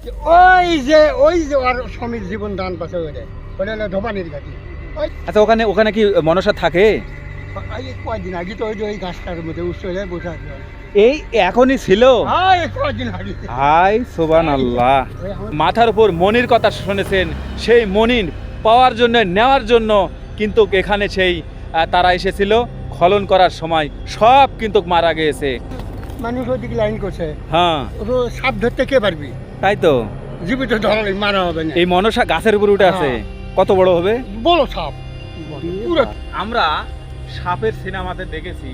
ওই যে ওই যে ওর স্বামীর জীবন দান পাশে ওটা ওটা হলো ধোপানির ঘাটি আচ্ছা ওখানে ওখানে কি মনসা থাকে? কয়দিন আগে তো ওই যে ওই গাছটার মধ্যে উৎস হয়ে বসে আছে এই এখনই ছিল? হ্যাঁ হাই সোবান আল্লাহ মাথার উপর মনির কথা শুনেছেন। সেই মনির পাওয়ার জন্য নেওয়ার জন্য কিন্তু এখানে সেই তারা এসেছিল। খলন করার সময় সব কিন্তু মারা গিয়েছে। মানুষ ওদিকে লাইন করছে। হ্যাঁ। সাপ ধরতে কে পারবি? তাই তো? জীবিত ধরালে মারা হবে না। এই মনসা গাছের উপর উঠে আছে। কত বড় হবে? বড় সাপ। পুরো আমরা সাপের সিনেমাতে দেখেছি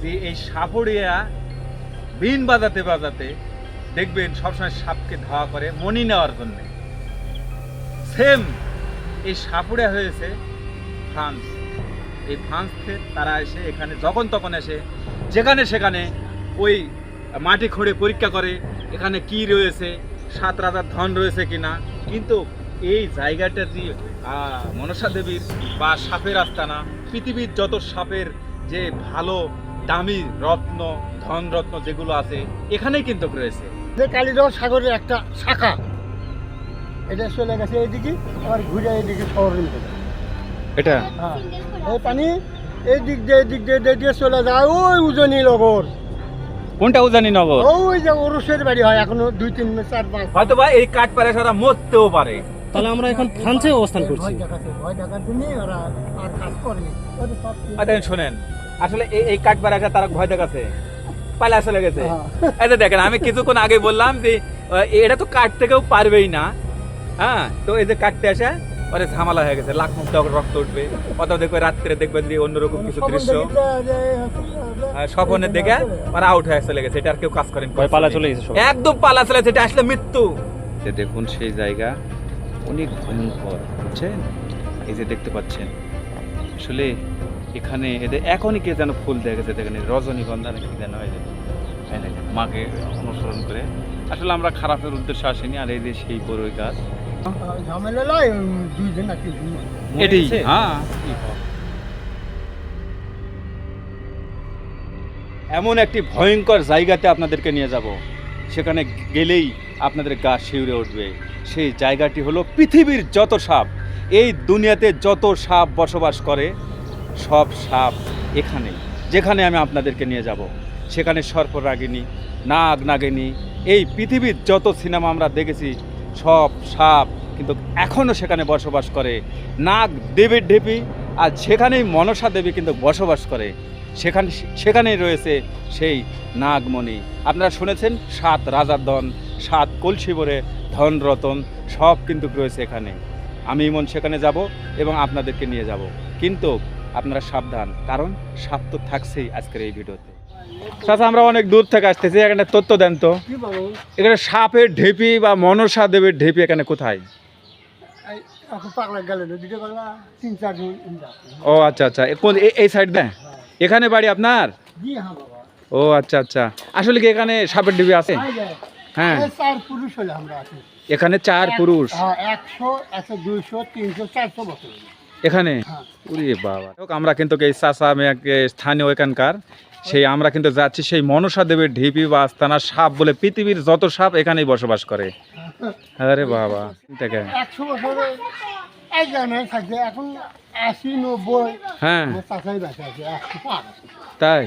যে এই সাপড়িয়া বিন বাজাতে বাজাতে দেখবেন সবসময় সাপকে ধাওয়া করে মনি নেওয়ার জন্য। সেম এই সাপুড়িয়া হয়েছে ফ্রান্স। এই ফ্রান্স তারা এসে এখানে যখন তখন এসে যেখানে সেখানে ওই মাটি খড়ে পরীক্ষা করে এখানে কি রয়েছে? সাত রাজার ধন রয়েছে কিনা? কিন্তু এই জায়গাটা যে মনসা দেবীর বা সাপের আস্তানা পৃথিবীর যত সাপের যে ভালো দামি রত্ন ধন রত্ন যেগুলো আছে এখানেই কিন্তু রয়েছে। যে কালীদহ সাগরের একটা শাখা এটা চলে গেছে এইদিকে আবার ঘুরে এইদিকে শহরের মধ্যে এটা? হ্যাঁ। এই পানি এই দিক দিয়ে এই দিক দিয়ে এই দিক দিয়ে চলে যায় ওই উজনি লগর কোনটা উজানি নগর? ওই যে ওরসের বাড়ি হয় এখনও দুই তিন চার পাঁচ। হয়তো বা এই কাঠ পারে সারা মরতেও পারে। তাহলে আমরা এখন ফ্রান্সে অবস্থান করছি। দেখেন শোনেন আসলে এই এই কাঠ পারে তারা ভয় দেখাচ্ছে। পালা চলে গেছে। যে দেখেন আমি কিছুক্ষণ আগে বললাম যে এটা তো কাট থেকেও পারবেই না। হ্যাঁ তো এই যে কাটতে আসে পরে ঝামেলা হয়ে গেছে লাখ মুখ রক্ত উঠবে। অথবা দেখবে রাত্রে দেখবেন যে অন্যরকম কিছু দৃশ্য। স্বপনের দেখে ওরা আউট হয়ে চলে গেছে এটা আর কেউ কাজ করেন। পালা চলে গেছে একদম পালা চলে গেছে এটা আসলে মৃত্যু। দেখুন সেই জায়গা অনেক ভয়ঙ্কর বুঝছেন? এই যে দেখতে পাচ্ছেন আসলে এখানে এদের এখনই কে যেন ফুল দেখে গেছে দেখেন রজনীগন্ধা নাকি যেন হয় মাকে অনুসরণ করে। আসলে আমরা খারাপের উদ্দেশ্যে আসিনি আর এই যে সেই বড়ই গাছ ঝামেলা নয় দুই দিন না তিন দিন এটি হ্যাঁ। এমন একটি ভয়ঙ্কর জায়গাতে আপনাদেরকে নিয়ে যাব সেখানে গেলেই আপনাদের গা শিউরে উঠবে। সেই জায়গাটি হলো পৃথিবীর যত সাপ এই দুনিয়াতে যত সাপ বসবাস করে সব সাপ এখানে যেখানে আমি আপনাদেরকে নিয়ে যাব। সেখানে সর্পরাগিনী নাগ নাগিনী এই পৃথিবীর যত সিনেমা আমরা দেখেছি সব সাপ কিন্তু এখনও সেখানে বসবাস করে। নাগ দেবীর ঢেপি আর সেখানেই মনসা দেবী কিন্তু বসবাস করে। সেখানে সেখানেই রয়েছে সেই নাগমণি। আপনারা শুনেছেন, সাত রাজার ধন, সাত কলসি ভরে ধন রতন, সব কিন্তু রয়েছে এখানে। আমি মন সেখানে যাব এবং আপনাদেরকে নিয়ে যাব। কিন্তু আপনারা সাবধান, কারণ সাপ তো থাকছেই আজকের এই ভিডিওতে। চাচা আমরা অনেক দূর থেকে আসতেছি এখানে তথ্য দেন তো। এখানে সাপের ঢেপি বা মনসা দেবের ঢেপি এখানে কোথায়? ও আচ্ছা আচ্ছা। কোন এই সাইড দেয় এখানে বাড়ি আপনার? হ্যাঁ ও আচ্ছা আচ্ছা। আসলে কি এখানে সাপের ঢেপি আছে? হ্যাঁ। চার পুরুষ হলে আমরা আছি। এখানে চার পুরুষ। হ্যাঁ একশো একশো দুইশো তিনশো চারশো বছর। এখানে? হ্যাঁ। বাবা। আমরা কিন্তু এই চাষা স্থানীয় এখানকার সেই আমরা কিন্তু যাচ্ছি সেই মনসা দেবের ঢিপি বা আস্তানা সাপ বলে পৃথিবীর যত সাপ এখানেই বসবাস করে। আরে বাবা দেখে হ্যাঁ। তাই?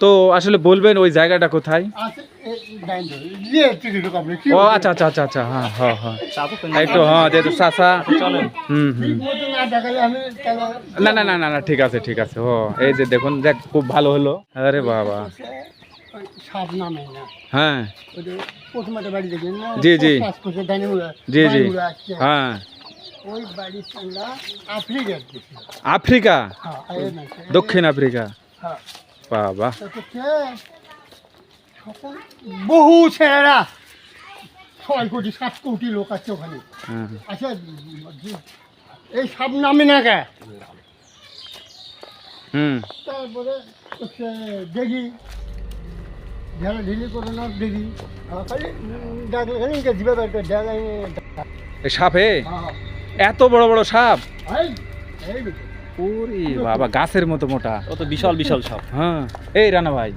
তো আসলে বলবেন ওই জায়গাটা কোথায়? আছে এই ডাইন ধরে, ইয়ে ও আচ্ছা আচ্ছা আচ্ছা আচ্ছা হ্যাঁ হ্যাঁ হ্যাঁ। একটু হ্যাঁ যেহেতু চাষা হুম হুম। না না না না না না ঠিক আছে ঠিক আছে ও এই যে দেখুন দেখ খুব ভালো হলো। আরে বাবা। হ্যাঁ। ওই যে প্রথমে একটা বাড়ি দেখলেন না? জি, জি। জি জি। হ্যাঁ। আফ্রিকা? হ্যাঁ দক্ষিণ আফ্রিকা? হ্যাঁ। বাবা। বহু ছেলেরা ছয় কোটি সাত কোটি লোক আছে ওখানে। আচ্ছা এই সব নামে না কে? হুম। তারপরে হচ্ছে দেখি ঢিলি করে না দেখি খালি ডাকলে খালি সাপে? হ্যাঁ। এত বড় বড় সাপ? এই এই দেখো। ওরে বাবা গাছের মতো মোটা। ও তো বিশাল বিশাল সাপ। হ্যাঁ। এই রানা ভাই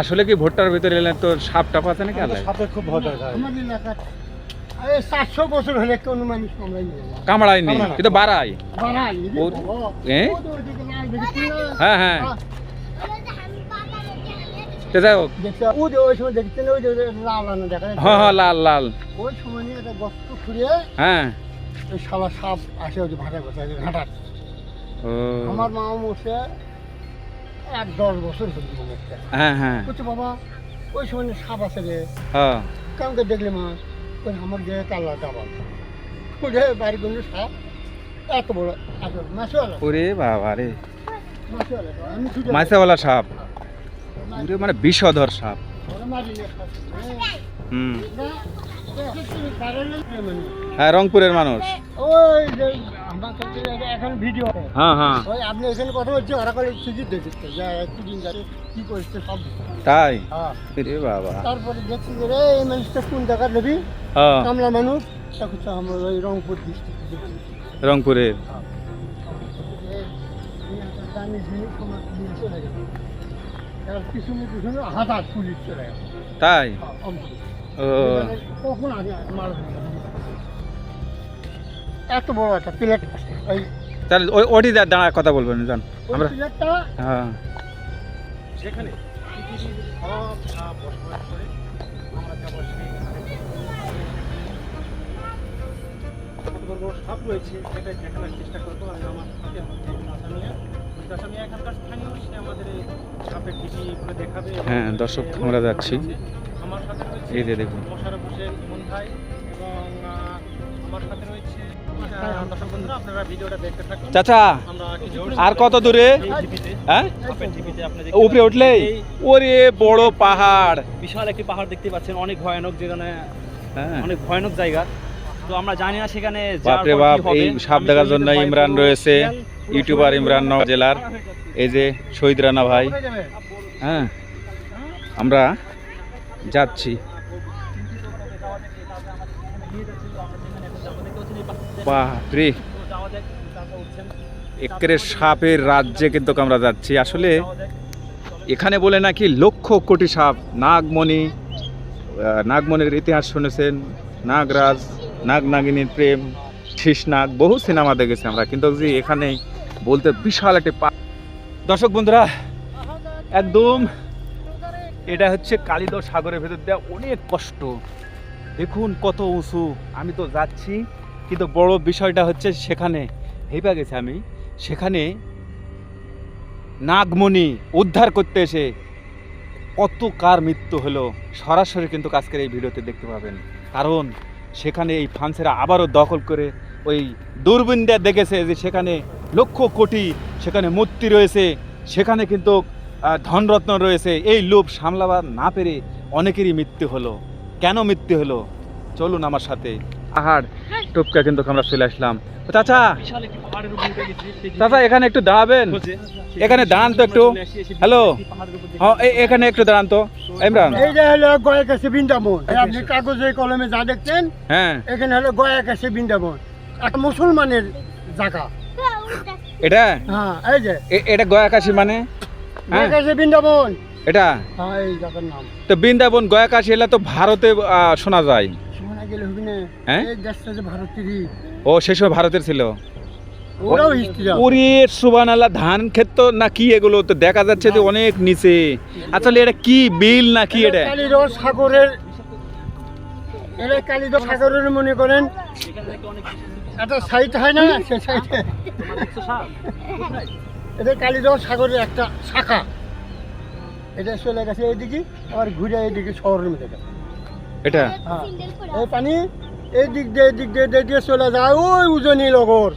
আসলে কি ভুট্টার ভিতরে এলে তো সাপ টাপ আছে নাকি আল্লাহ সাপে খুব ভয় চারশো বছর হলে কোনো মানুষ কামড়াই নেই কামড়ায়। কিন্তু বাড়ায়। এ? হ্যাঁ, হ্যাঁ। যাই হোক। দেখতে ওই সময় দেখছেন ওই লাল আনা দেখা যাচ্ছে? হ্যাঁ হ্যাঁ লাল লাল। ওই সময় একটা গর্ত খুঁড়িয়ে হ্যাঁ। শালা সাপ আসে ওই ভাটা ঘাটার আমার মা মরছে এক দশ বছর হ্যাঁ হ্যাঁ। বলছে বাবা ওই সময় সাপ আছে রে হ্যাঁ। করে দেখলে মা ওই আমার কাল্লা ডাবাল খুঁজে বাড়ি কোনো সাপ এত বড় ওরে বাবা রে। মাছেওয়ালা সাপ। ওরে মানে বিষধর সাপ। হ্যাঁ। হুম। হ্যাঁ রংপুরের মানুষ। ওই যে আমার কাছে এখন ভিডিও হ্যাঁ হ্যাঁ। ওই আপনি এখানে কথা বলছি ওরা করে টিকিট দেখেছে যে একদিন যাতে কি করছে সব। তাই? হ্যাঁ। রে বাবা। তারপরে দেখছি যে রে এই মানুষটা কোন জায়গার নেবি? কামলা মানুষ। তখন আমার ওই রংপুর ডিস্ট্রিক্ট রংপুরের দামি জিনিস আমার দিয়ে চলে গেল। এবার পিছনে পিছনে হাজার পুলিশ চলে তাই? কখন আগে মার এত বড় একটা প্লেট। ওই তাহলে ওই ওটি দা- দাঁড়া কথা বলবেন জান আমরা হ্যাঁ। সেখানে সাপ বসবাস করে আমরা যাব কত বড় বড় সাপ রয়েছে সেটা দেখানোর চেষ্টা করব। আমি আমার সাথে আমার যে চাচা মিয়া ওই চাচা মিয়া এখানকার স্থানীয় সে আমাদের সাপের টিটি করে দেখাবে। হ্যাঁ, দর্শক, আমরা যাচ্ছি। আমার সাথে রয়েছে এই যে দেখুন। মশারফ হোসেন ইমন ভাই এবং আমার সাথে রয়েছে চাচা আর কত দূরে? হ্যাঁ? উপরে উঠলেই? ওরে বড় পাহাড়। বিশাল একটি পাহাড় দেখতে পাচ্ছেন অনেক ভয়ানক যেখানে হ্যাঁ। অনেক ভয়ানক জায়গা। তো আমরা জানি না সেখানে বাপরে বাপ এই সাপ দেখার জন্য ইমরান রয়েছে ইউটিউবার ইমরান নওয়াজ জেলার। এই যে শহীদ রানা ভাই। হ্যাঁ। আমরা যাচ্ছি। বাপরে একের সাপের রাজ্যে কিন্তু আমরা যাচ্ছি। আসলে এখানে বলে নাকি লক্ষ কোটি সাপ। নাগমণি নাগমণির ইতিহাস শুনেছেন। নাগরাজ নাগ নাগিনীর প্রেম শীষ নাগ বহু সিনেমা দেখেছি আমরা। কিন্তু যে এখানে বলতে বিশাল একটি দর্শক বন্ধুরা, একদম এটা হচ্ছে কালিদ সাগরের ভেতর দেওয়া অনেক কষ্ট। দেখুন কত উঁচু। আমি তো যাচ্ছি। কিন্তু বড় বিষয়টা হচ্ছে সেখানে হেপা গেছে আমি, সেখানে নাগমণি উদ্ধার করতে এসে কত কার মৃত্যু হলো, সরাসরি কিন্তু আজকের এই ভিডিওতে দেখতে পাবেন। কারণ সেখানে এই ফ্রান্সেরা আবারও দখল করে ওই দূরবীন দিয়ে দেখেছে যে সেখানে লক্ষ কোটি সেখানে মূর্তি রয়েছে, সেখানে কিন্তু ধনরত্ন রয়েছে। এই লোভ সামলাবার না পেরে অনেকেরই মৃত্যু হলো। কেন মৃত্যু হলো? চলুন আমার সাথে। পাহাড় টুপকা কিন্তু আমরা চলে আসলাম। চাচা চাচা এখানে একটু দাঁড়াবেন। এখানে দাঁড়ান তো একটু। হ্যালো। হ্যাঁ এখানে একটু দাঁড়ান তো। ইমরান। এই যে হলো গয়া কাছে বৃন্দাবন। আপনি কাগজে কলমে যা দেখছেন হ্যাঁ। এখানে হলো গয়া কাছে বৃন্দাবন। একটা মুসলমানের জায়গা। এটা? হ্যাঁ এই যে। এটা গয়াকাশি মানে? হ্যাঁ। গয়া কাছে বৃন্দাবন। এটা? হ্যাঁ এই জায়গার নাম। তো বৃন্দাবন গয়াকাশি এলা তো ভারতে শোনা যায়। হ্যাঁ? ও সময় ভারতের ছিল? ওরাও সুবান আল্লাহ ধান ক্ষেত না কি এগুলো তো দেখা যাচ্ছে যে অনেক নিচে। আসলে এটা কি বিল না কি এটা? সাগরের এটা কালিদর সাগরের মনে করেন। একটা হয় না? সে? এটা সাগরের একটা শাখা। এটা চলে গেছে এইদিকে আবার ঘুরে এইদিকে শহরের মধ্যে গেছে। এটা? হ্যাঁ। এই পানি এই দিক দিয়ে এই দিক দিয়ে দিয়ে দিয়ে চলে যায়। ওই উজনি লগর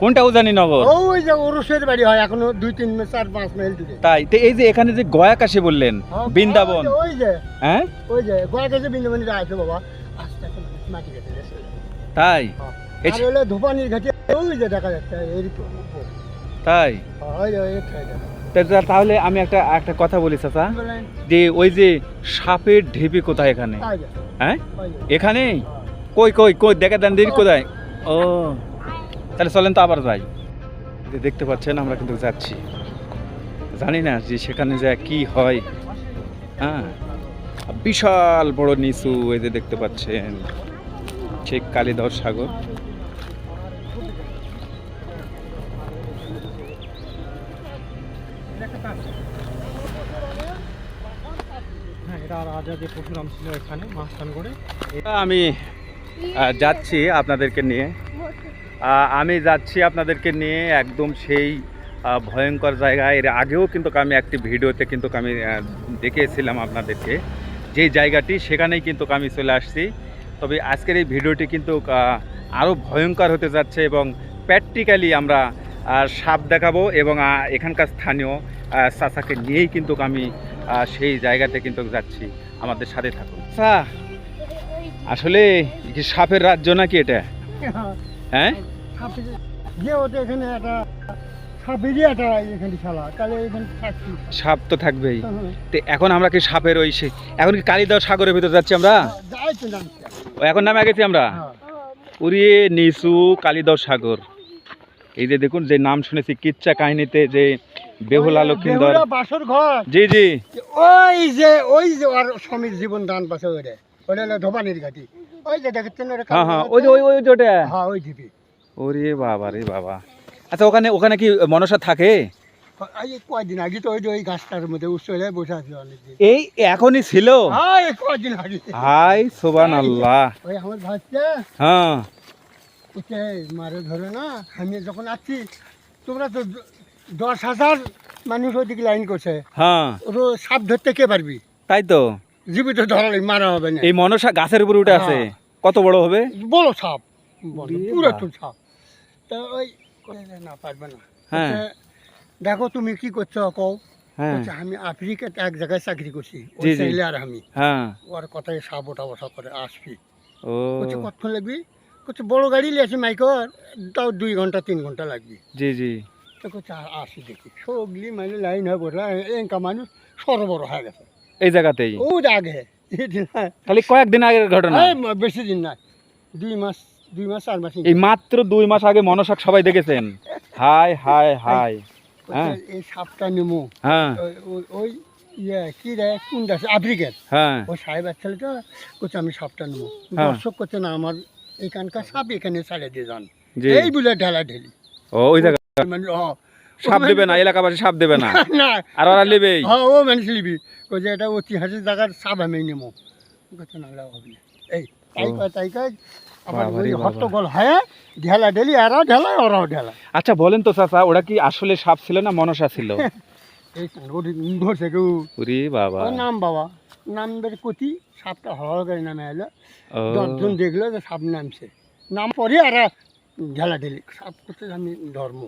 কোনটা উজানি নগর? ওই যে ওরসের বাড়ি হয় এখনও দুই তিন চার পাঁচ মাইল দূরে। তাই তো এই যে এখানে যে গয়াকাশি বললেন হ্যাঁ, বৃন্দাবন। ওই যে। হ্যাঁ? ওই যে গয়া গেছে বৃন্দাবন আছে বাবা আস্তে আস্তে মাটি গেছে গেছে। তাই? এই আর হলে ধোপানির ঘাটে ওই যে দেখা যাচ্ছে উপর। তাই? ওই তাহলে আমি একটা একটা কথা বলি চাচা। যে ওই যে সাপের ঢিপি কোথায় এখানে? হ্যাঁ? এখানে? কই কই কই দেখা দেন দিদি কোথায়? ও। তাহলে চলেন তো আবার যাই। দেখতে পাচ্ছেন আমরা কিন্তু যাচ্ছি। জানি না যে সেখানে যা কি হয়। হ্যাঁ? বিশাল বড় নিচু এই যে দেখতে পাচ্ছেন। সেই কালীধর সাগর। হ্যাঁ এটা আমি যাচ্ছি আপনাদেরকে নিয়ে। আমি যাচ্ছি আপনাদেরকে নিয়ে একদম সেই ভয়ঙ্কর জায়গায়। এর আগেও কিন্তু আমি একটি ভিডিওতে কিন্তু আমি দেখিয়েছিলাম আপনাদেরকে। যে জায়গাটি, সেখানেই কিন্তু আমি চলে আসছি। তবে আজকের এই ভিডিওটি কিন্তু আরও ভয়ঙ্কর হতে যাচ্ছে এবং প্র্যাকটিক্যালি আমরা সাপ দেখাবো এবং এখানকার স্থানীয় চাচাকে নিয়েই কিন্তু আমি সেই জায়গাতে কিন্তু যাচ্ছি। আমাদের সাথে থাকুন। আচ্ছা আসলে কি সাপের রাজ্য নাকি এটা? হ্যাঁ? সাপ তো থাকবেই। হ্যাঁ, তো এখন আমরা কি সাপের ওই এখন কি কালিদাস সাগরের ভিতর যাচ্ছি আমরা? ও, এখন নামে গেছি আমরা? হ্যাঁ। উড়িয়ে নিচু কালিদাস সাগর। এই যে দেখুন যে নাম শুনেছি কিচ্ছা কাহিনীতে যে বেহুলা লক্ষিন্দর। বাসর ঘর। জি জি। ওই যে ওই যে ওর স্বামীর জীবন দান পাশে ওরে ওটা হলো ধোপানির ঘাটি ওই যে দেখেছেন হ্যাঁ হ্যাঁ ওই ওই ওই ওটা? হ্যাঁ ওই ঢিপি ওরে বাবা রে বাবা। আচ্ছা ওখানে ওখানে কি মনসা থাকে? এই কয়দিন আগে তো ওই ওই গাছটার মধ্যে হয়ে বসে আছে অনেকদিন। এই এখনই ছিল? হ্যাঁ কয়দিন আগে। হাই সোবান আল্লাহ ওই আমার ভাইটা হ্যাঁ। মারে ধরে না আমি যখন আসছি তোমরা তো দশ হাজার মানুষ ওইদিকে লাইন করছে। হ্যাঁ। ওর সাপ ধরতে কে পারবি? তাই তো। জীবিত ধরালে মারা হবে না। এই মনসা গাছের উপরে উঠে আছে। হ্যাঁ। কত বড় হবে? বড় সাপ। পুরো তো সাপ। তা ওই না পারবে না। হ্যাঁ। দেখো তুমি কি করছ কও? হ্যাঁ। আমি আফ্রিকাতে এক জায়গায় চাকরি করছি। ছেলে আর আমি। হ্যাঁ। ওর কথায় সাপ ওঠা বসা করে আসবি। বলছে কতক্ষণ লাগবি? বলছে বড় গাড়ি লিয়েছি মাইকর তাও দুই ঘণ্টা তিন ঘণ্টা লাগবে। জি জি। আসি দেখি। সগলি মানে লাইন হয়ে বসলা এঙ্কা মানুষ সরবর হয়ে গেছে। এই জায়গাতেই? ও আগে কয়েকদিন আগের ঘটনা? বেশি দিন দুই মাস দুই মাস চার মাস এই মাত্র দুই মাস আগে মনসাক সবাই দেখেছেন? হাই হাই হাই হ্যাঁ। এই সাপটা নেমু। হ্যাঁ। ওই- ইয়ে কি রে কোন দেশ? আফ্রিকার হ্যাঁ। ওই সাহেব ছেলেটা আমি সাপটা নেব হ্যাঁ। দর্শক করছে না আমার এখানকার সাপ এখানে দিয়ে যান। এই বলে ঢেলা ঢেলি। ও ওই জায়গা সাপ দেবে না এলাকাবাসী সাপ দেবে না। না। আর ওরা নেবেই। হ্যাঁ ও মানুষ যে এটা ঐতিহাসিক জায়গার সাপ আমি নেব। করছে না হবে এই তাই কয় তাই কয় হয় আচ্ছা বলেন তো চাচা ওরা কি আসলে সাপ ছিল না মনসা ছিল? বাবা। নাম বাবা। কতি সাপটা হওয়ার নামে এলো দশজন দেখল যে সাপ নামছে। নাম পরে আর ঢেলা ঢেলি সাপ করতে আমি ধর্ম।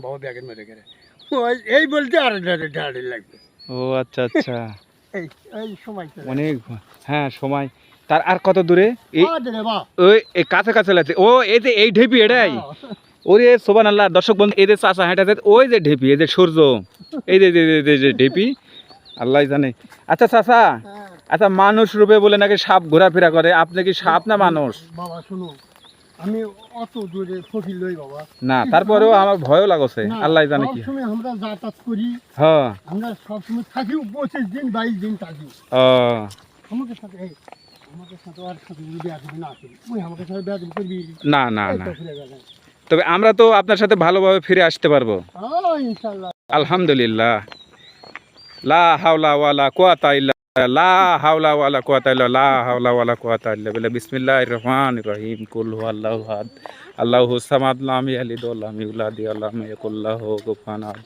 বাবা ব্যাগের মেরে গেলে। এই বলতে আর ঢেলা ঢেলি লাগবে। ও আচ্ছা আচ্ছা। এই এই সময় অনেক হ্যাঁ সময়। তার আর কত দূরে? ওই এই কাছে কাছে লাগছে। ও এই যে এই ঢেপি এটাই। ওরে সোবান আল্লাহ দর্শক বন্ধু এই যে চাষা হেঁটে ওই যে ঢেপি এই যে সূর্য। এই যে যে- ঢেপি আল্লাহ জানে। আচ্ছা চাষা হ্যাঁ, আচ্ছা মানুষ রূপে বলে নাকি সাপ ঘোরাফেরা করে? আপনি কি সাপ না মানুষ? বাবা শুনো আমি অত দূরে ফকির লই বাবা। না তারপরেও আমার ভয়ও লাগছে। আল্লাহ জানে কি। সবসময় আমরা যাতায়াত করি। হ্যাঁ। আমরা সবসময় থাকি পঁচিশ দিন বাইশ দিন থাকি। আমাদের সাথে এই আমাদের সাথে আর সাথে যদি দেবে না আসবি ওই আমাদের সাথে করবি? না না না। তবে আমরা তো আপনার সাথে ভালোভাবে ফিরে আসতে পারব। ইনশাল্লাহ আলহামদুলিল্লাহ। লা হাওলা ওয়ালা কুয়াতা ইল্লা লা হাওলা ওয়ালা কুয়াতা ইল্লা লা হাওলা ওয়ালা রহিম। কুল হুয়াল্লাহু আল্লাহু সামাদ লাম ইয়ালিদ ওয়া লাম ইউলাদ ওয়া লাম ইয়াকুল লাহু কুফুয়ান আহাদ।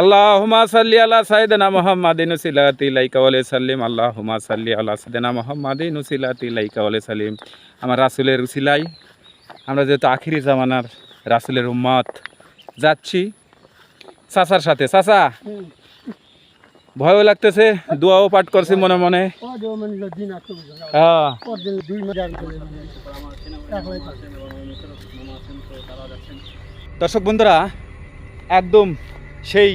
আল্লাহুম্মা সাল্লি আলা সাইয়্যিদিনা মুহাম্মাদিন সাল্লিম আল্লাহুম্মা সাল্লি আলা সাইয়্যিদিনা মুহাম্মাদিন সিলাতি লাইকা আমার রাসূলের উসিলাই আমরা যেহেতু আখিরি জামানার রাসূলের উম্মত, যাচ্ছি চাচার সাথে। চাচা। ভয়ও লাগতেছে, দোয়াও পাঠ করছি মনে মনে। হ্যাঁ। দর্শক বন্ধুরা, একদম সেই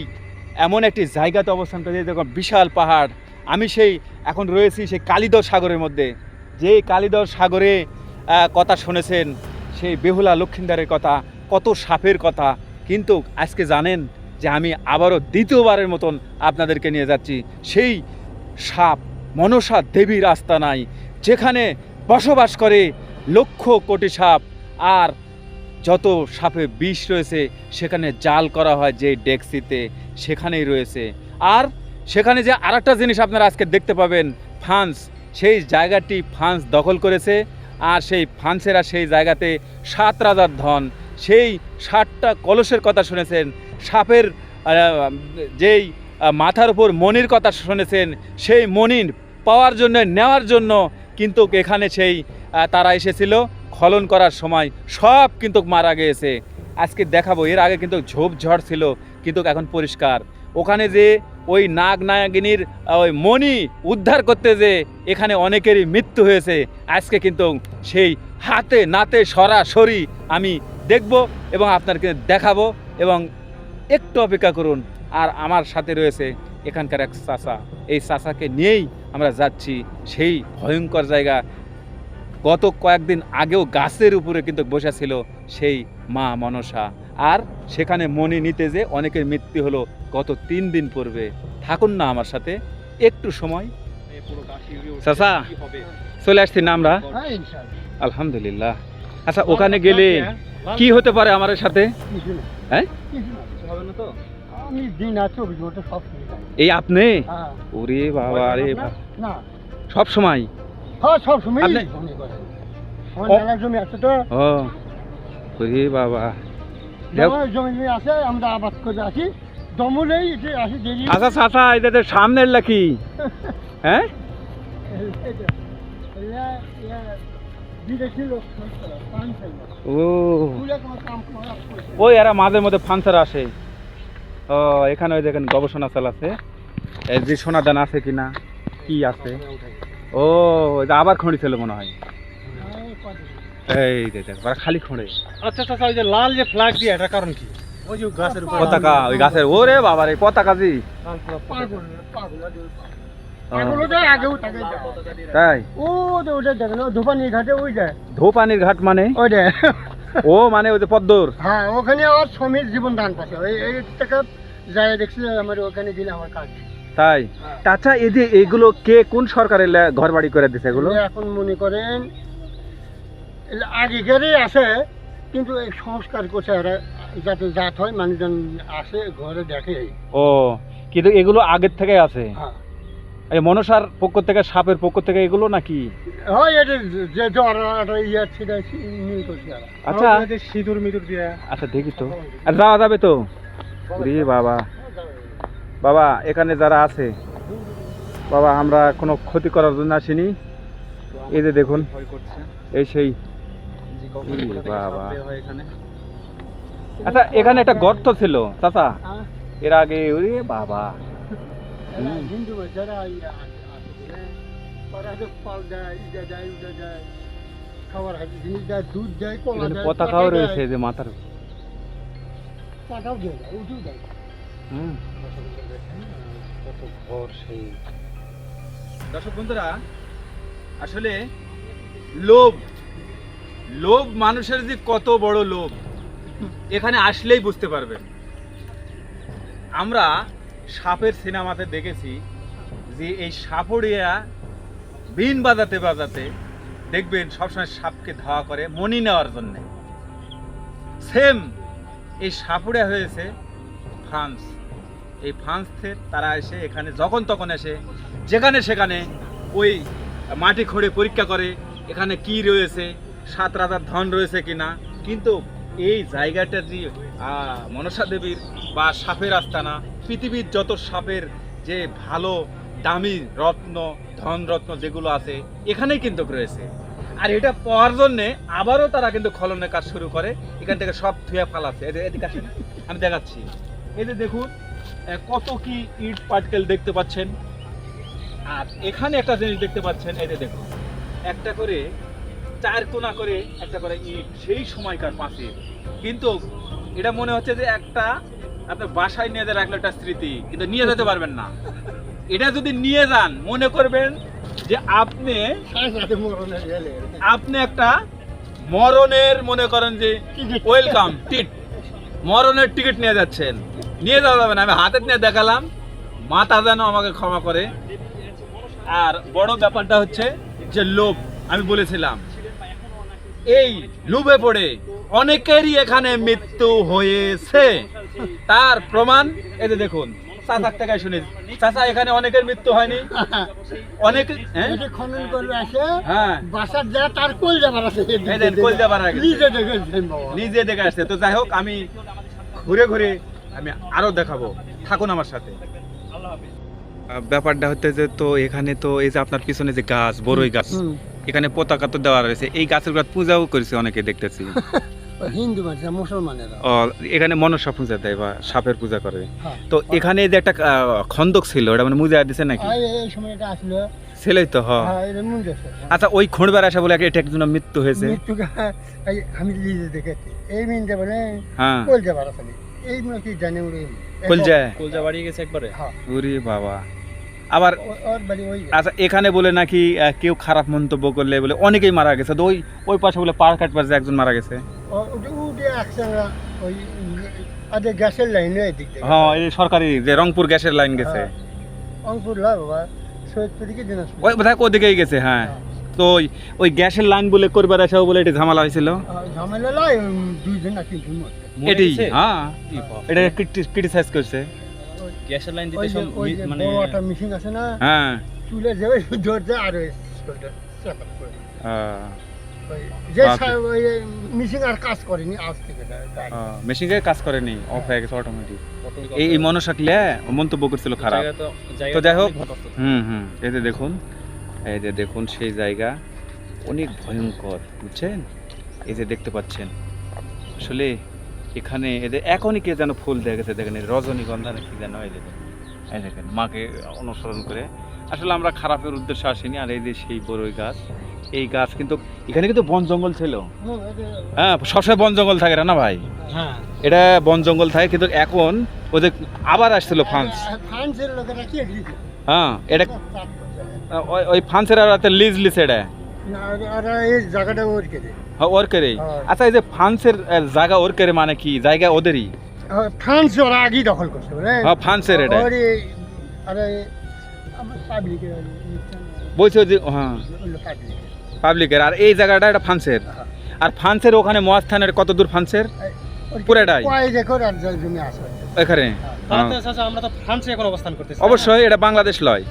এমন একটি জায়গাতে অবস্থান করে দেখুন, বিশাল পাহাড় আমি সেই এখন রয়েছি সেই কালিদর সাগরের মধ্যে যে কালিদর সাগরে কথা শুনেছেন, সেই বেহুলা লক্ষিন্দারের কথা, কত সাপের কথা কিন্তু আজকে জানেন যে আমি আবারও দ্বিতীয়বারের মতন আপনাদেরকে নিয়ে যাচ্ছি। সেই সাপ মনসা দেবীর আস্তানায় যেখানে বসবাস করে লক্ষ কোটি সাপ। আর যত সাপে বিষ রয়েছে, সেখানে জাল করা হয় যে ডেক্সিতে, সেখানেই রয়েছে। আর সেখানে যে আরেকটা জিনিস আপনারা আজকে দেখতে পাবেন, ফান্স। সেই জায়গাটি ফ্রান্স দখল করেছে, আর সেই ফ্রান্সেরা সেই জায়গাতে সাত রাজার ধন। সেই ষাটটা কলসের কথা শুনেছেন সাপের যেই মাথার উপর মনির কথা শুনেছেন সেই মনির পাওয়ার জন্য নেওয়ার জন্য কিন্তু এখানে সেই তারা এসেছিল খলন করার সময়। সব কিন্তু মারা গিয়েছে। আজকে দেখাবো এর আগে কিন্তু ঝোপঝড় ছিল কিন্তু এখন পরিষ্কার। ওখানে যে ওই নাগ নায়িনীর আহ, ওই মণি উদ্ধার করতে যে এখানে অনেকেরই মৃত্যু হয়েছে আজকে কিন্তু সেই হাতে নাতে সরাসরি আমি দেখব এবং আপনাকে দেখাবো এবং একটু অপেক্ষা করুন। আর আমার সাথে রয়েছে এখানকার এক চাষা এই চাষাকে নিয়েই আমরা যাচ্ছি সেই ভয়ঙ্কর জায়গা। গত কয়েকদিন আগেও গাছের উপরে কিন্তু বসে ছিল সেই মা মনসা। আর সেখানে মনে নিতে যে অনেকের মৃত্যু হলো গত তিন দিন পূর্বে। থাকুন না আমার সাথে একটু সময়। চাচা চলে আসছি না আমরা? হ্যাঁ আলহামদুলিল্লাহ। আচ্ছা ওখানে গেলে কি হতে পারে আমার সাথে? হ্যাঁ? কিছু না। হবে না তো? আমি দিন আর চব্বিশ সব এই আপনি? হ্যাঁ। ওরে বাবা রে বাবা। না। সব সময়? হ্যাঁ সব সময়। আপনি- জমি আছে তো। ও ওরে বাবা। জমি আছে আমরা আবাদ করে আসি। দমলেই এটি আসি দেরি আচ্ছা চাচা এটা সামনের লাকি হ্যাঁ? ও। ওই এরা মাঝে মধ্যে ফান্সার আসে। ও এখানে ওই দেখেন গবেষণা চালাচ্ছে এই যে সোনাদান আছে কিনা কি আছে? ও আবার খড়ি ছিল মনে হয়। এই দেখ খালি খড়ে। আচ্ছা ওই যে লাল যে ফ্ল্যাগ দিয়ে কারণ কি? ওই যে গাছের পতাকা ওই গাছের ওরে বাবা রে পতাকা জি। তাই? ও ওটা দেখেন ঘাটে ওই যায় ধোপানির ঘাট মানে? ওইটা ও মানে ওই যে পদ্মর? হ্যাঁ ওখানে আমার শ্রমিক জীবন দান পাচ্ছে এই টাকা যায় দেখছি আমার ওখানে গেলে আমার কাজ। তাই? তা আচ্ছা এই যে এইগুলো কে কোন সরকারের ঘর বাড়ি করে দিছে এগুলো? এখন মনে করেন আগেকারই আছে কিন্তু এই সংস্কার করছে এরা যাতে জাত হয় মানুষজন আসে ঘরে দেখে। ও কিন্তু এগুলো আগের থেকে আছে? হ্যাঁ। এই মনসার পক্ষ থেকে সাপের পক্ষ থেকে এগুলো নাকি? হয় এটা যে জ্বর ইয়ে ছিল আচ্ছা। সিঁদুর মিদুর দিয়ে। আচ্ছা দেখি তো। আর যাওয়া যাবে তো? রে বাবা। বাবা এখানে যারা আছে বাবা আমরা কোনো ক্ষতি করার জন্য আসিনি। এই যে দেখুন এই সেই। বাবা। আচ্ছা এখানে একটা গর্ত ছিল চাচা। হ্যাঁ? এর আগে ওরে বাবা। হিন্দু যারা খাবার জিনিস দেয় দুধ দেয় কলা দেয় পতাকাও রয়েছে যে মাথার পাটাও দেয় উঠেও দেয় হুম কত ঘর সেই দর্শক বন্ধুরা আসলে লোভ লোভ মানুষের যে কত বড় লোভ এখানে আসলেই বুঝতে পারবেন। আমরা সাপের সিনেমাতে দেখেছি যে এই সাপড়িয়া বিন বাজাতে বাজাতে দেখবেন সবসময় সাপকে ধাওয়া করে মনি নেওয়ার জন্য। সেম এই সাপুড়িয়া হয়েছে ফ্রান্স। এই ফ্রান্স তারা এসে এখানে যখন তখন এসে যেখানে সেখানে ওই মাটি খড়ে পরীক্ষা করে এখানে কি রয়েছে, সাত রাজার ধন রয়েছে কিনা। কিন্তু এই জায়গাটা যে মনসা দেবীর বা সাপের আস্তানা, পৃথিবীর যত সাপের যে ভালো, দামি রত্ন, ধন রত্ন যেগুলো আছে, এখানেই কিন্তু রয়েছে। আর এটা পাওয়ার জন্যে আবারও তারা কিন্তু খননের কাজ শুরু করে। এখান থেকে সব থুয়া ফালাচ্ছে। এদিকে আমি দেখাচ্ছি। এই যে দেখুন কত কি ইট পার্টিকেল দেখতে পাচ্ছেন। আর এখানে একটা জিনিস দেখতে পাচ্ছেন। এই যে দেখুন, একটা করে চার কোনা করে একটা করে ইট, সেই সময়কার পাঁচিল। কিন্তু এটা মনে হচ্ছে যে একটা আপনার বাসায় নিয়ে রাখল একটা স্মৃতি, কিন্তু নিয়ে যেতে পারবেন না। এটা যদি নিয়ে যান, মনে করবেন যে আপনি আপনি একটা মরণের, মনে করেন যে ওয়েলকাম, টিট, মরণের টিকিট নিয়ে যাচ্ছেন। নিয়ে যাওয়া যাবে না, আমি হাতে নিয়ে দেখালাম, মাতা যেন আমাকে ক্ষমা করে। আর বড় ব্যাপারটা হচ্ছে যে লোভ, আমি বলেছিলাম। এই লোভে পড়ে অনেকেরই এখানে মৃত্যু হয়েছে। তার প্রমাণ এই যে দেখুন চাচার টাকায় শুনে চাচা এখানে অনেকের মৃত্যু হয়নি। অনেক হ্যাঁ? খনন করবে আসে হ্যাঁ। বাসার যারা তার কোল যাবার আছে। এই দেন, কলজা নিজে বাবা। নিজে দেখে আসছে। তো যাই হোক আমি ঘুরে ঘুরে আমি আরও দেখাবো। থাকুন আমার সাথে। ব্যাপারটা হচ্ছে যে তো এখানে তো এই যে আপনার পিছনে যে গাছ বড়ই গাছ। এখানে পতাকা তো দেওয়া রয়েছে। এই গাছের গাছ পূজাও করেছে অনেকে দেখতেছি। হিন্দু মুসলমানেরা? ও, এখানে মনসা পূজা দেয় বা সাপের পূজা করে। হ্যাঁ। তো এখানে যে একটা খন্দক ছিল ওটা মানে মুজা দিছে নাকি? আর এই সময় এটা আসলো। ছেলেই তো হ্যাঁ এটা আচ্ছা ওই খড়বার আসা বলে একটা একজনের মৃত্যু হয়েছে। আমি লিজে দেখেছি। এই মিন যাবে হ্যাঁ। কোল যাবার আছে এই মনে কি জানে উড়ে কলজা? কলজা বাড়িয়ে গেছে একবারে? হ্যাঁ। ওরে বাবা। আবার আচ্ছা এখানে বলে নাকি কেউ খারাপ মন্তব্য করলে বলে অনেকেই মারা গেছে। তো ওই ওই পাশে বলে পার কাটবার যে একজন মারা গেছে। গ্যাসের লাইনে হ্যাঁ এই সরকারি যে রংপুর গ্যাসের লাইন গেছে। হ্যাঁ। বোধহয় ওদিকেই গেছে হ্যাঁ। তো ওই- ওই গ্যাসের লাইন বলে করবার আসাও বলে এটা ঝামেলা হয়েছিল। ঝামেলা এটি হ্যাঁ। এটা ক্রিটিসাইজ করছে। গ্যাসের লাইন দিতে সব মানে বড় একটা মেশিন আছে না হ্যাঁ। চুলে যাবে আর কাজ করেনি অফ হয়ে গেছে অটোমেটিক এই মন্তব্য করছিল খারাপ। তো- যাই হোক। হুম হুম এই যে দেখুন এই যে দেখুন সেই জায়গা। অনেক ভয়ঙ্কর বুঝছেন? এই যে দেখতে পাচ্ছেন। আসলে এখানে এদের এখনই কে যেন ফুল দেখে গেছে দেখেন রজনীগন্ধা না কি যেন এই দেখেন এই দেখেন মাকে অনুসরণ করে। আসলে আমরা খারাপের উদ্দেশ্যে আসিনি আর এই যে সেই বড়ই গাছ এই গাছ কিন্তু এখানে কিন্তু বন জঙ্গল ছিল। হ্যাঁ সবসময় বন জঙ্গল থাকে না ভাই? হ্যাঁ। এটা বন জঙ্গল থাকে কিন্তু এখন ওদের আবার আসছিল ফ্রান্স হ্যাঁ এটা ওই ফ্রান্সের লিজ লিস এটা। জায়গাটা হ্যাঁ, হ্যাঁ। আচ্ছা এই যে ফ্রান্সের জায়গা ওর করে মানে কি? জায়গা ওদেরই? ফ্রান্স ওরা আগেই দখল করছে? হ্যাঁ ফ্রান্সের এটা। আরে বলছে যে হ্যাঁ। পাবলিকের। আর এই জায়গাটা এটা ফ্রান্সের। আর ফ্রান্সের ওখানে মহাস্থানের কত দূর ফ্রান্সের? পুরাটাই। এখানে? তাহলে হ্যাঁ। তো চাচা আমরা তো ফ্রান্সে এখন অবস্থান করতেছি অবশ্যই এটা বাংলাদেশ লয়।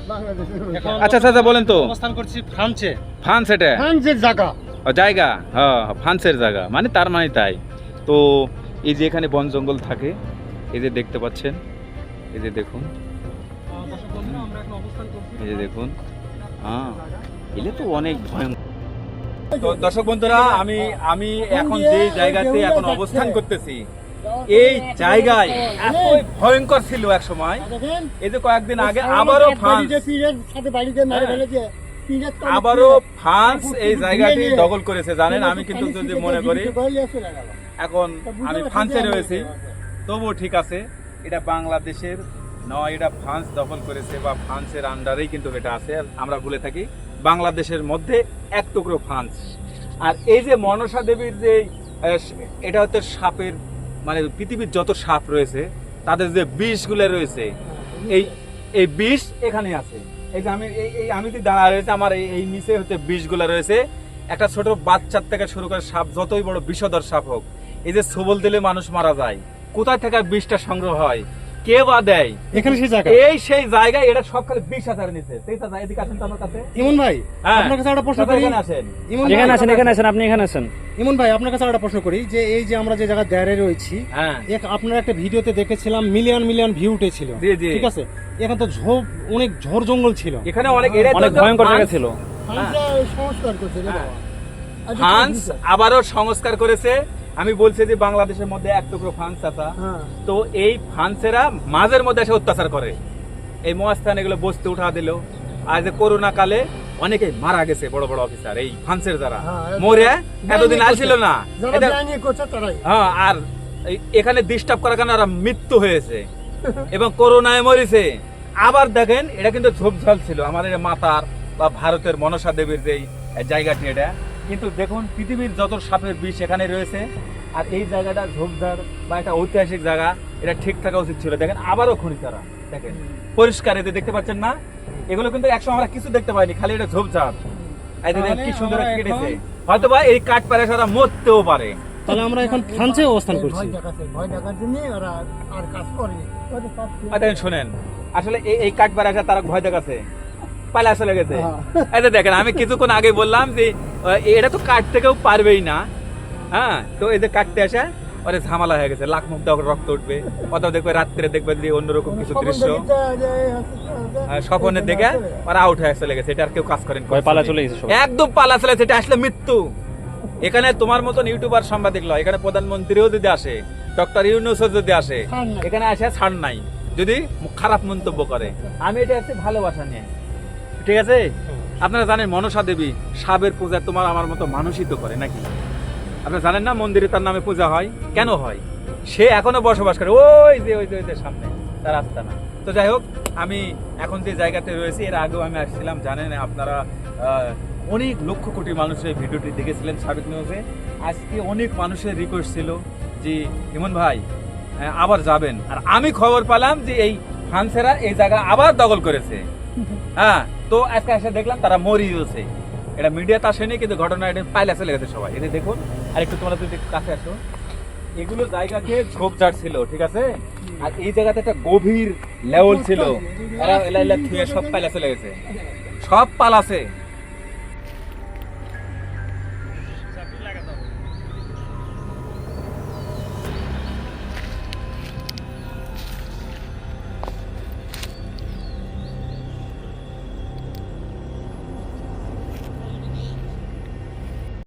আচ্ছা আচ্ছা বলেন তো। অবস্থান করছি ফ্রান্সে। ফ্রান্স এটা? ফ্রান্সের জায়গা। জায়গা হ্যাঁ ফ্রান্সের জায়গা মানে তার মানে তাই। তো এই যে এখানে বন জঙ্গল থাকে এই যে দেখতে পাচ্ছেন এই যে দেখুন। দর্শক বন্ধুরা আমরা এখন অবস্থান করছি এই যে দেখুন হ্যাঁ এলে তো অনেক ভয়ঙ্কর তো দর্শক বন্ধুরা আমি আমি এখন যে জায়গাতে এখন অবস্থান করতেছি এই জায়গায় এতই ভয়ঙ্কর ছিল এক সময়। এই যে কয়েকদিন আগে আবারও ফ্রান্স আবারও ফ্রান্স এই জায়গাটি দখল করেছে, জানেন, আমি কিন্তু যদি মনে করি। এখন আমি ফ্রান্সে রয়েছি, তবুও ঠিক আছে, এটা বাংলাদেশের নয়, এটা ফ্রান্স দখল করেছে বা ফ্রান্সের আন্ডারেই কিন্তু এটা আছে, আমরা বলে থাকি, বাংলাদেশের মধ্যে এক টুকরো ফ্রান্স আর এই যে মনসা দেবীর যে এটা হচ্ছে সাপের মানে পৃথিবীর যত সাপ রয়েছে, তাদের যে বিষগুলো রয়েছে, এই এই বিষ এখানে আছে এই যে আমি এই রয়েছে, আমার এই হচ্ছে রয়েছে। একটা ছোট বাচ্চার থেকে শুরু করে সাপ, যতই বড় সাপ হোক, এই যে সবল দিলে মানুষ মারা যায়। কোথায় থেকে বিষটা সংগ্রহ হয়? কে বা দেয়? এখানে সেই জায়গা। এই সেই জায়গায় এটা সব খালি বিশ হাজার নিচে সেই চাচা, এদিকে আসেন তো আমার কাছে। ইমন ভাই হ্যাঁ। আপনার কাছে একটা প্রশ্ন করি। এখানে আসেন। ইমন এখানে ভাই, আছেন এখানে আছেন আপনি এখানে আছেন ইমন ভাই আপনার কাছে একটা প্রশ্ন করি যে এই যে আমরা যে দাঁড়িয়ে রয়েছি হ্যাঁ। এক- আপনার একটা ভিডিওতে দেখেছিলাম মিলিয়ন মিলিয়ন ভিউ উঠেছিল জি, জি। ঠিক আছে? এখানে তো ঝোপ অনেক ঝড় জঙ্গল ছিল। এখানে অনেক অনেক ভয়ঙ্কর জায়গা ছিল। সংস্কার করছে হ্যাঁ। বাবা। আচ্ছা। আবারও সংস্কার করেছে। আমি বলছি যে বাংলাদেশের মধ্যে এক টুকরো ফ্রান্স চাচা হ্যাঁ। তো এই ফ্রান্সেরা মাঝের মধ্যে এসে অত্যাচার করে। এই মহাস্থান এগুলো বসতে উঠা দিল। আর যে করোনা কালে অনেকে মারা গেছে বড় বড় অফিসার এই ফ্রান্সের যারা। হ্যাঁ, মরে এতদিন আসছিল না। হ্যাঁ আর এখানে ডিস্টার্ব করার কারণে ওরা মৃত্যু হয়েছে। এবং করোনায় মরেছে। আবার দেখেন এটা কিন্তু ঝোপঝাল ছিল। আমাদের মাতার বা ভারতের মনসা দেবীর যেই জায়গাটি এটা কিন্তু দেখুন পৃথিবীর যত সাপের বিষ এখানে রয়েছে আর এই জায়গাটা ঝোপঝাড় বা একটা ঐতিহাসিক জায়গা এটা ঠিক থাকা উচিত ছিল। দেখেন আবারও খনি তারা দেখেন পরিষ্কার এতে দেখতে পাচ্ছেন না? এগুলো কিন্তু একসময় আমরা কিছু দেখতে পাইনি খালি এটা ঝোপঝাড়। এই যে দেখেন কি সুন্দর কেটেছে। হয়তো বা এই কাঠ পারে সারা মরতেও পারে। তাহলে আমরা এখন ফ্রান্সে অবস্থান করছি। ভয় দেখাচ্ছে ভয় দেখার জন্য ওরা আর কাজ করেনি। ওদের কাজ ছিল। আর দেখেন শোনেন আসলে এই এই কাঠ পারে তারা ভয় দেখাচ্ছে। পালা চলে গেছে। দেখেন আমি কিছুক্ষণ আগে বললাম যে এটা তো কাঠ থেকেও পারবেই না। হ্যাঁ তো যে কাটতে আসা ওরে ঝামেলা হয়ে গেছে লাখ মুখ রক্ত উঠবে। অথবা দেখবে রাত্রে দেখবে যে অন্যরকম কিছু দৃশ্য। দেখিতে যে হচ্ছে- আহ, স্বপনের দেখে ওরা আউট হয়ে চলে গেছে এটা আর কেউ কাজ করেন পালা চলে গেছে একদম পালা চলে গেছে এটা আসলে মৃত্যু। এখানে তোমার মতন ইউটিউবার সাংবাদিক লয় এখানে প্রধানমন্ত্রীও যদি আসে ডক্টর ইউনুসও যদি আসে এখানে আসে ছাড় নাই যদি খারাপ মন্তব্য করে। আমি এটা হচ্ছে ভালোবাসা নিয়ে ঠিক আছে? আপনারা জানেন মনসা দেবী সাবের পূজা তোমার আমার মতো মানুষই তো করে নাকি? আপনারা জানেন না মন্দিরে তার নামে পূজা হয়? কেন হয়? সে এখনও বসবাস করে। ওই যে ওই যে ওই যে সামনে তার আস্তানা তো যাই হোক আমি এখন যে জায়গাতে রয়েছি এর আগেও আমি আসছিলাম জানেন আপনারা অনেক লক্ষ কোটি মানুষের ভিডিওটি দেখেছিলেন সাবেক নিউজে। আজকে অনেক মানুষের রিকোয়েস্ট ছিল যে হিমন ভাই আবার যাবেন। আর আমি খবর পেলাম যে এই ফ্রান্সেরা এই জায়গা আবার দখল করেছে। হ্যাঁ তো আজকে এসে দেখলাম তারা মরি মরিয়েছে এটা মিডিয়াতে আসেনি, কিন্তু ঘটনা এটা পাইলে চলে গেছে সবাই। এটা দেখুন আর একটু তোমরা যদি কাছে আসো। এগুলো জায়গা খেয়ে ঝোপঝাড় ছিল ঠিক আছে? আর এই জায়গাতে একটা গভীর লেভেল ছিল। এরা এলা এলা থুয়ে সব পাইলা চলে গেছে। সব পালাছে।